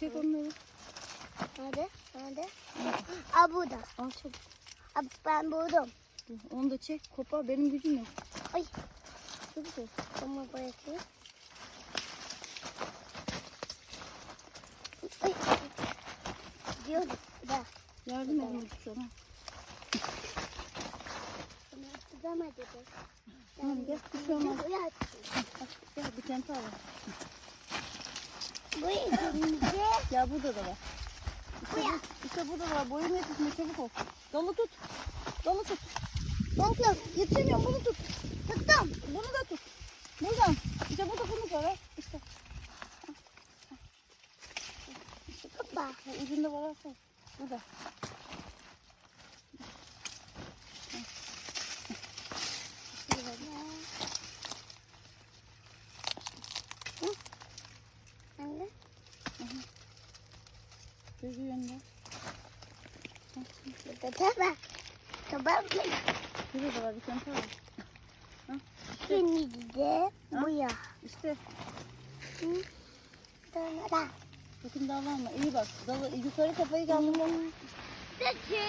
Çek onları. Nerede? Nerede? Aa burada. Al çabuk. Aa, ben buldum. Onu da çek. Kopar. Benim gücüm yok. Ay. Çabuk ol. Ama bırakayım. Ay. Gidiyoruz. Da. Yardım edin sana. Tutamadı. Tamam gel. Bir şey Gel bir tane var. Bu ikinci. Ya burada da var. Bu ya. İşte burada da var. Boyun yetişme çabuk ol. Dalı tut. Dalı tut. Bankla. Yetişemiyorum bunu tut. Tuttum. Bunu da tut. Buradan. İşte burada fındık var ha. İşte. Hoppa. Bu ucunda var. Burada. Gözü yönde. Var. Tamam. Da var bir tane var. Şimdi de bu ya. İşte. Sonra da. Bakın daha var mı? İyi bak. Dalı, yukarı kafayı kaldırma. Peki.